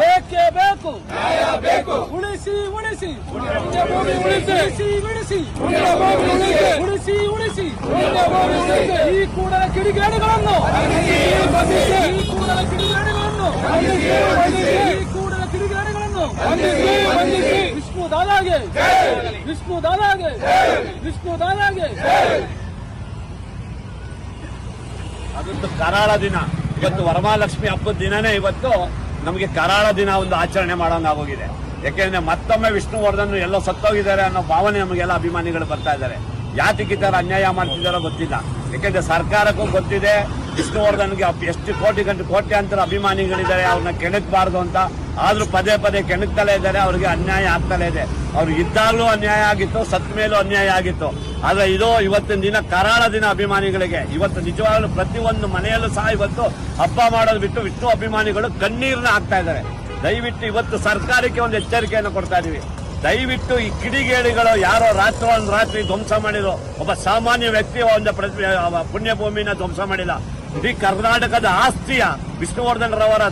ಬೇಕೇ ಬೇಕು. ಉಳಿಸಿ ಉಳಿಸಿ. ಉಳಿಸಿ ಉಳಿಸಿ. ಉಳಿಸಿ ಉಳಿಸಿ. ಈ ಕೂಡ ಕಿಡಿಗೇಡಿಗಳನ್ನು. ಈ ಕೂಡ ಕಿಡಿಗೇಡಿಗಳನ್ನು. ಈ ಕೂಡ ಕಿಡಿಗೇಡಿಗಳನ್ನು. ವಿಷ್ಣು ದಾದಾಗೆ. ವಿಷ್ಣು ದಾದಾಗೆ. ವಿಷ್ಣು ದಾದಾಗೆ. ಅದೊಂದು ಕರಾಳ ದಿನ. ಇವತ್ತು ವರಮಹಾಲಕ್ಷ್ಮಿ ಹಬ್ಬದ ದಿನನೇ ಇವತ್ತು ನಮಗೆ ಕರಾಳ ದಿನ ಒಂದು ಆಚರಣೆ ಮಾಡೋಂಗಾಗೋಗಿದೆ. ಯಾಕೆಂದ್ರೆ ಮತ್ತೊಮ್ಮೆ ವಿಷ್ಣುವರ್ಧನ್ ಎಲ್ಲೋ ಸತ್ತೋಗಿದ್ದಾರೆ ಅನ್ನೋ ಭಾವನೆ ನಮಗೆಲ್ಲ ಅಭಿಮಾನಿಗಳು ಬರ್ತಾ ಇದ್ದಾರೆ. ಯಾತಕ್ಕೆ ಈ ತರ ಅನ್ಯಾಯ ಮಾಡ್ತಿದ್ದಾರೋ ಗೊತ್ತಿಲ್ಲ. ಯಾಕೆಂದ್ರೆ ಸರ್ಕಾರಕ್ಕೂ ಗೊತ್ತಿದೆ, ವಿಷ್ಣುವರ್ಧನ್ಗೆ ಎಷ್ಟು ಕೋಟಿ ಗಂಟೆ ಕೋಟ್ಯಾಂತರ ಅಭಿಮಾನಿಗಳಿದ್ದಾರೆ, ಅವ್ರನ್ನ ಕೆಣಕಬಾರ್ದು ಅಂತ ಆದ್ರೂ ಪದೇ ಪದೇ ಕೆಣಕ್ತಲೇ ಇದ್ದಾರೆ, ಅವ್ರಿಗೆ ಅನ್ಯಾಯ ಆಗ್ತಲೇ ಇದೆ. ಅವ್ರು ಇದ್ದಾಗಲೂ ಅನ್ಯಾಯ ಆಗಿತ್ತು ಸತ್ ಮೇಲೂ ಅನ್ಯಾಯ ಆಗಿತ್ತು. ಆದ್ರೆ ಇದು ಇವತ್ತಿನ ದಿನ ಕರಾಳ ದಿನ ಅಭಿಮಾನಿಗಳಿಗೆ. ಇವತ್ತು ನಿಜವಾಗ್ಲೂ ಪ್ರತಿಯೊಂದು ಮನೆಯಲ್ಲೂ ಸಹ ಇವತ್ತು ಹಬ್ಬ ಮಾಡೋದು ಬಿಟ್ಟು ವಿಷ್ಣು ಅಭಿಮಾನಿಗಳು ಕಣ್ಣೀರನ್ನ ಹಾಕ್ತಾ ಇದ್ದಾರೆ. ದಯವಿಟ್ಟು ಇವತ್ತು ಸರ್ಕಾರಕ್ಕೆ ಒಂದು ಎಚ್ಚರಿಕೆಯನ್ನು ಕೊಡ್ತಾ ಇದೀವಿ. ದಯವಿಟ್ಟು ಈ ಕಿಡಿಗೇಡಿಗಳು ಯಾರೋ ರಾತ್ರಿ ಒಂದು ರಾತ್ರಿ ಧ್ವಂಸ ಮಾಡಿದ್ರು. ಒಬ್ಬ ಸಾಮಾನ್ಯ ವ್ಯಕ್ತಿ ಒಂದು ಪುಣ್ಯಭೂಮಿನ ಧ್ವಂಸ ಮಾಡಿಲ್ಲ. ಇಡೀ ಕರ್ನಾಟಕದ ಆಸ್ತಿಯ ವಿಷ್ಣುವರ್ಧನ್ ರವರ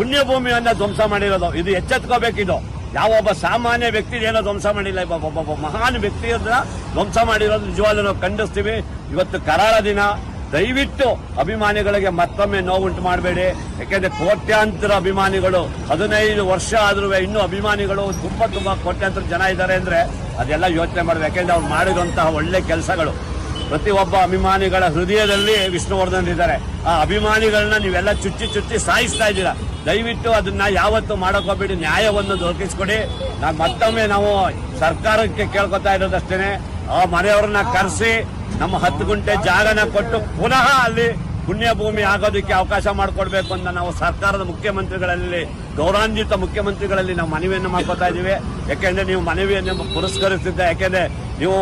ಪುಣ್ಯಭೂಮಿಯನ್ನ ಧ್ವಂಸ ಮಾಡಿರೋದು. ಇದು ಎಚ್ಚೆತ್ಕೋಬೇಕಿದು ಯಾವ ಒಬ್ಬ ಸಾಮಾನ್ಯ ವ್ಯಕ್ತಿ ಏನೋ ಧ್ವಂಸ ಮಾಡಿಲ್ಲ, ಒಬ್ಬ ಒಬ್ಬ- ಮಹಾನ್ ವ್ಯಕ್ತಿಯನ್ನ ಧ್ವಂಸ ಮಾಡಿರೋದು ನಿಜವಾಗ್ಲೂ ನಾವು ಖಂಡಿಸ್ತೀವಿ. ಇವತ್ತು ಕರಾಳ ದಿನ. ದಯವಿಟ್ಟು ಅಭಿಮಾನಿಗಳಿಗೆ ಮತ್ತೊಮ್ಮೆ ನೋವುಂಟು ಮಾಡಬೇಡಿ. ಯಾಕೆಂದ್ರೆ ಕೋಟ್ಯಾಂತರ ಅಭಿಮಾನಿಗಳು, ಹದಿನೈದು ವರ್ಷ ಆದ್ರೂ ಇನ್ನೂ ಅಭಿಮಾನಿಗಳು, ತುಂಬಾ ತುಂಬಾ ಕೋಟ್ಯಾಂತರ ಜನ ಇದ್ದಾರೆ ಅಂದ್ರೆ ಅದೆಲ್ಲ ಯೋಚನೆ ಮಾಡಬೇಕು. ಯಾಕೆಂದ್ರೆ ಅವ್ರು ಮಾಡಿರುವಂತಹ ಒಳ್ಳೆ ಕೆಲಸಗಳು. ಪ್ರತಿಯೊಬ್ಬ ಅಭಿಮಾನಿಗಳ ಹೃದಯದಲ್ಲಿ ವಿಷ್ಣುವರ್ಧನ್ ಇದ್ದಾರೆ. ಆ ಅಭಿಮಾನಿಗಳನ್ನ ನೀವೆಲ್ಲ ಚುಚ್ಚಿ ಚುಚ್ಚಿ ಸಾಯಿಸ್ತಾ ಇದ್ದೀರಾ? ದಯವಿಟ್ಟು ಅದನ್ನ ಯಾವತ್ತು ಮಾಡಕೋಬೇಡಿ. ನ್ಯಾಯವನ್ನು ದೊರಕಿಸ್ಕೊಡಿ. ನಾವು ಮತ್ತೊಮ್ಮೆ ನಾವು ಸರ್ಕಾರಕ್ಕೆ ಕೇಳ್ಕೊತಾ ಇರೋದಷ್ಟೇನೆ. ಆ ಮನೆಯವ್ರನ್ನ ಕರೆಸಿ ನಮ್ಮ ಹತ್ತು ಗುಂಟೆ ಜಾಗನ ಕೊಟ್ಟು ಪುನಃ ಅಲ್ಲಿ ಪುಣ್ಯಭೂಮಿ ಆಗೋದಕ್ಕೆ ಅವಕಾಶ ಮಾಡಿಕೊಡ್ಬೇಕು ಅಂತ ನಾವು ಸರ್ಕಾರದ ಮುಖ್ಯಮಂತ್ರಿಗಳಲ್ಲಿ ಗೌರವಾನ್ವಿತ ಮುಖ್ಯಮಂತ್ರಿಗಳಲ್ಲಿ ನಾವು ಮನವಿಯನ್ನು ಮಾಡ್ಕೊತಾ ಇದ್ದೀವಿ. ಯಾಕೆಂದ್ರೆ ನೀವು ಮನವಿಯನ್ನು ಪುರಸ್ಕರಿಸಿದ್ದ ಯಾಕೆಂದ್ರೆ ನೀವು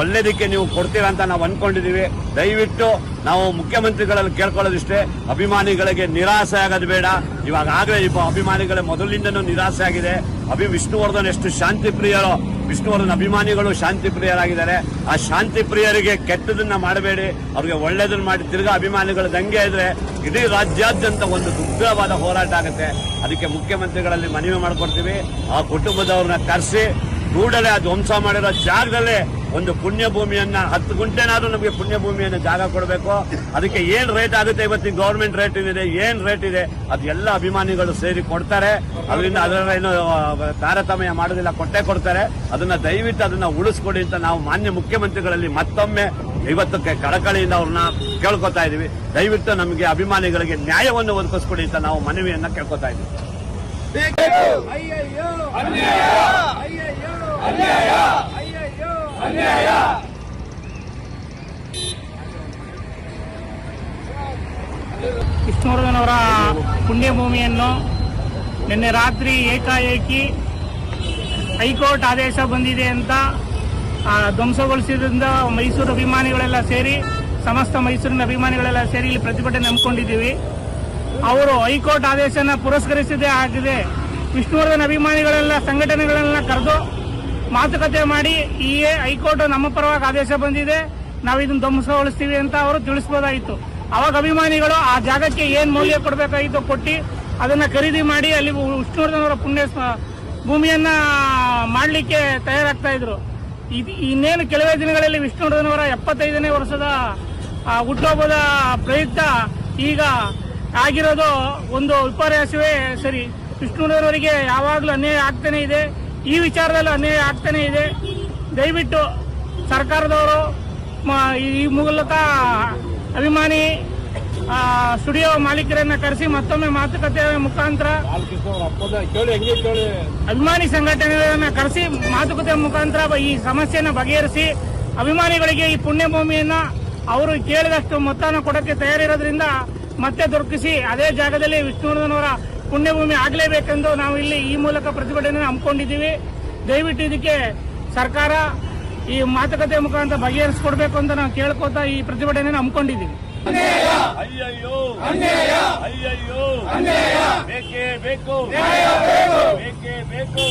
ಒಳ್ಳೇದಕ್ಕೆ ನೀವು ಕೊಡ್ತೀರಾ ಅಂತ ನಾವು ಅನ್ಕೊಂಡಿದೀವಿ. ದಯವಿಟ್ಟು ನಾವು ಮುಖ್ಯಮಂತ್ರಿಗಳಲ್ಲಿ ಕೇಳ್ಕೊಳ್ಳೋದಿಷ್ಟೇ, ಅಭಿಮಾನಿಗಳಿಗೆ ನಿರಾಸೆ ಆಗೋದು ಬೇಡ. ಇವಾಗ ಆಗಲೇ ಇಬ್ಬ ಅಭಿಮಾನಿಗಳ ಮೊದಲಿಂದನೂ ನಿರಾಸೆ ಆಗಿದೆ. ಅಭಿ ವಿಷ್ಣುವರ್ಧನ್ ಎಷ್ಟು ಶಾಂತಿ ಪ್ರಿಯರೋ ವಿಷ್ಣುವರ್ಧನ್ ಅಭಿಮಾನಿಗಳು ಶಾಂತಿ ಪ್ರಿಯರಾಗಿದ್ದಾರೆ ಆ ಶಾಂತಿ ಪ್ರಿಯರಿಗೆ ಕೆಟ್ಟದನ್ನ ಮಾಡಬೇಡಿ. ಅವ್ರಿಗೆ ಒಳ್ಳೇದನ್ನ ಮಾಡಿ ತಿರ್ಗಾ ಅಭಿಮಾನಿಗಳ ದಂಗೆ ಇದ್ರೆ ಇಡೀ ರಾಜ್ಯಾದ್ಯಂತ ಒಂದು ದುಗ್ಧವಾದ ಹೋರಾಟ ಆಗುತ್ತೆ. ಅದಕ್ಕೆ ಮುಖ್ಯಮಂತ್ರಿಗಳಲ್ಲಿ ಮನವಿ ಮಾಡಿಕೊಡ್ತೀವಿ. ಆ ಕುಟುಂಬದವ್ರನ್ನ ಕರೆಸಿ, ಕೂಡಲೇ ಆ ಧ್ವಂಸ ಮಾಡಿರೋ ಜಾಗದಲ್ಲೇ ಒಂದು ಪುಣ್ಯ ಭೂಮಿಯನ್ನ ಹತ್ತು ಗುಂಟೆನಾದ್ರೂ ನಮಗೆ ಪುಣ್ಯ ಭೂಮಿಯನ್ನ ಜಾಗ ಕೊಡಬೇಕು. ಅದಕ್ಕೆ ಏನ್ ರೇಟ್ ಆಗುತ್ತೆ ಇವತ್ತಿನ ಗೌರ್ಮೆಂಟ್ ರೇಟ್ ಇದೆ ಏನ್ ರೇಟ್ ಇದೆ ಅದು ಎಲ್ಲ ಅಭಿಮಾನಿಗಳು ಸೇರಿ ಕೊಡ್ತಾರೆ. ಅದರಿಂದ ಅದರ ಏನು ತಾರತಮ್ಯ ಮಾಡೋದಿಲ್ಲ ಕೊಟ್ಟೆ ಕೊಡ್ತಾರೆ. ಅದನ್ನ ದಯವಿಟ್ಟು ಅದನ್ನ ಉಳಿಸ್ಕೊಡಿ ಅಂತ ನಾವು ಮಾನ್ಯ ಮುಖ್ಯಮಂತ್ರಿಗಳಲ್ಲಿ ಮತ್ತೊಮ್ಮೆ ಇವತ್ತಕ್ಕೆ ಕಳಕಳಿಯಿಂದ ಅವ್ರನ್ನ ಕೇಳ್ಕೊತಾ ಇದೀವಿ. ದಯವಿಟ್ಟು ನಮಗೆ ಅಭಿಮಾನಿಗಳಿಗೆ ನ್ಯಾಯವನ್ನು ಒದಗಿಸ್ಕೊಡಿ ಅಂತ ನಾವು ಮನವಿಯನ್ನ ಕೇಳ್ಕೊತಾ ಇದೀವಿ. ಅಯ್ಯಯ್ಯೋ ಅನ್ಯಾಯ ಅಯ್ಯಯ್ಯೋ ಅನ್ಯಾಯ ಅಯ್ಯಯ್ಯೋ ಅನ್ಯಾಯ! ಕೃಷ್ಣವರ್ಧನ್ ಪುಣ್ಯಭೂಮಿಯನ್ನು ನಿನ್ನೆ ರಾತ್ರಿ ಏಕಾಏಕಿ ಹೈಕೋರ್ಟ್ ಆದೇಶ ಬಂದಿದೆ ಅಂತ ಧ್ವಂಸಗೊಳಿಸಿದ್ರಿಂದ ಮೈಸೂರು ಅಭಿಮಾನಿಗಳೆಲ್ಲ ಸೇರಿ, ಸಮಸ್ತ ಮೈಸೂರಿನ ಅಭಿಮಾನಿಗಳೆಲ್ಲ ಸೇರಿ ಇಲ್ಲಿ ಪ್ರತಿಭಟನೆ ಹಮ್ಮಿಕೊಂಡಿದ್ದೀವಿ. ಅವರು ಹೈಕೋರ್ಟ್ ಆದೇಶನ ಪುರಸ್ಕರಿಸಿದೇ ಆಗಿದೆ. ವಿಷ್ಣುವರ್ಧನ್ ಅಭಿಮಾನಿಗಳೆಲ್ಲ ಸಂಘಟನೆಗಳನ್ನ ಕರೆದು ಮಾತುಕತೆ ಮಾಡಿ ಈ ಹೈಕೋರ್ಟ್ ನಮ್ಮ ಪರವಾಗಿ ಆದೇಶ ಬಂದಿದೆ. ನಾವು ಇದನ್ನು ಧ್ವಂಸಗೊಳಿಸ್ತೀವಿ ಅಂತ ಅವರು ತಿಳಿಸಬಹುದಾಗಿತ್ತು ಅವಾಗ ಅಭಿಮಾನಿಗಳು ಆ ಜಾಗಕ್ಕೆ ಏನ್ ಮೌಲ್ಯ ಕೊಡಬೇಕಾಗಿತ್ತು ಕೊಟ್ಟು ಅದನ್ನ ಖರೀದಿ ಮಾಡಿ ಅಲ್ಲಿ ವಿಷ್ಣುವರ್ಧನ್ ಪುಣ್ಯ ಭೂಮಿಯನ್ನ ಮಾಡಲಿಕ್ಕೆ ತಯಾರಾಗ್ತಾ ಇದ್ರು. ಇದು ಇನ್ನೇನು ಕೆಲವೇ ದಿನಗಳಲ್ಲಿ ವಿಷ್ಣುವರ್ಧನ್ ಅವರ ಎಪ್ಪತ್ತೈದನೇ ವರ್ಷದ ಹುಟ್ಟುಹಬ್ಬದ ಪ್ರಯುಕ್ತ ಈಗ ಆಗಿರೋದು ಒಂದು ವಿಪರ್ಯಾಸವೇ ಸರಿ. ವಿಷ್ಣುವರ್ಧನ್ ಅವರಿಗೆ ಯಾವಾಗಲೂ ಅನ್ಯಾಯ ಆಗ್ತಾನೆ ಇದೆ. ಈ ವಿಚಾರದಲ್ಲಿ ಅನ್ಯಾಯ ಆಗ್ತಾನೆ ಇದೆ. ದಯವಿಟ್ಟು ಸರ್ಕಾರದವರು ಈ ಮೂಲಕ ಅಭಿಮಾನಿ ಸ್ಟುಡಿಯೋ ಮಾಲೀಕರನ್ನ ಕರೆಸಿ ಮತ್ತೊಮ್ಮೆ ಮಾತುಕತೆ ಮುಖಾಂತರ ಅಭಿಮಾನಿ ಸಂಘಟನೆಗಳನ್ನ ಕರೆಸಿ ಮಾತುಕತೆ ಮುಖಾಂತರ ಈ ಸಮಸ್ಯೆನ ಬಗೆಹರಿಸಿ ಅಭಿಮಾನಿಗಳಿಗೆ ಈ ಪುಣ್ಯಭೂಮಿಯನ್ನ ಅವರು ಕೇಳಿದಷ್ಟು ಮೊತ್ತನ ಕೊಡಕ್ಕೆ ತಯಾರಿರೋದ್ರಿಂದ ಮತ್ತೆ ದೊರಕಿಸಿ ಅದೇ ಜಾಗದಲ್ಲಿ ವಿಷ್ಣುವರ್ಧನ್ ಅವರ ಪುಣ್ಯಭೂಮಿ ಆಗಲೇಬೇಕೆಂದು ನಾವು ಇಲ್ಲಿ ಈ ಮೂಲಕ ಪ್ರತಿಭಟನೆ ಹಮ್ಮಿಕೊಂಡಿದ್ದೀವಿ. ದಯವಿಟ್ಟು ಇದಕ್ಕೆ ಸರ್ಕಾರ ಈ ಮಾತುಕತೆ ಮುಖಾಂತರ ಬಗೆಹರಿಸಿಕೊಡ್ಬೇಕು ಅಂತ ನಾವು ಕೇಳ್ಕೊತಾ ಈ ಪ್ರತಿಭಟನೆ ಹಮ್ಮಿಕೊಂಡಿದ್ದೀವಿ. ಅಯ್ಯಯ್ಯೋ! ಅಯ್ಯಯ್ಯೋ! ಬೇಕೇ ಬೇಕು! ಬೇಕೇ! ಬೇಕು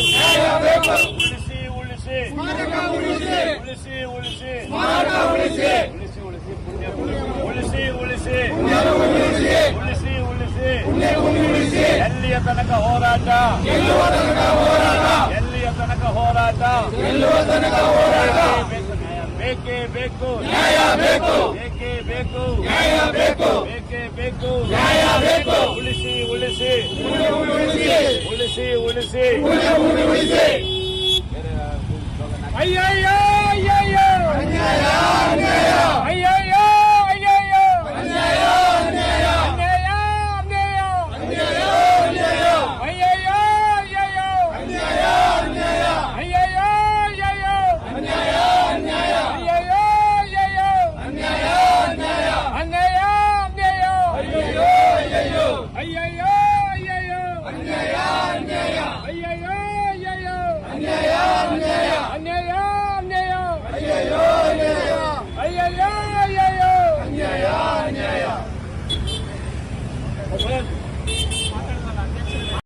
ಉಳಿಸಿ ಉಳಿಸಿ! ಉಳಿಸಿ! ಉಳಿಸಿ ಉಳಿಸಿ! ಉಳಿಸಿ! ಪುಣ್ಯ ಉಳಿಸಿ ಉಳಿಸಿ! ಉಳಿಸಿ ಉಳಿಸಿ ಎಲ್ಲಿಯ ತನಕ ಹೋರಾಟ. ಎಲ್ಲಿಯ ತನಕ ಹೋರಾಟ? ಬೇಕೇ ಬೇಕು ನ್ಯಾಯ. ಬೇಕು ಬೇಕೇ. ಬೇಕು. ನ್ಯಾಯ ಬೇಕು. ಬೇಕೇ ಬೇಕು. ನ್ಯಾಯ ಬೇಕು. ಉಳಿಸಿ ಉಳಿಸಿ. ಉಳಿಸಿ. ಉಳಿಸಿ ಅಯ್ಯಯ್ಯೋ ಅಯ್ಯಯ್ಯೋ!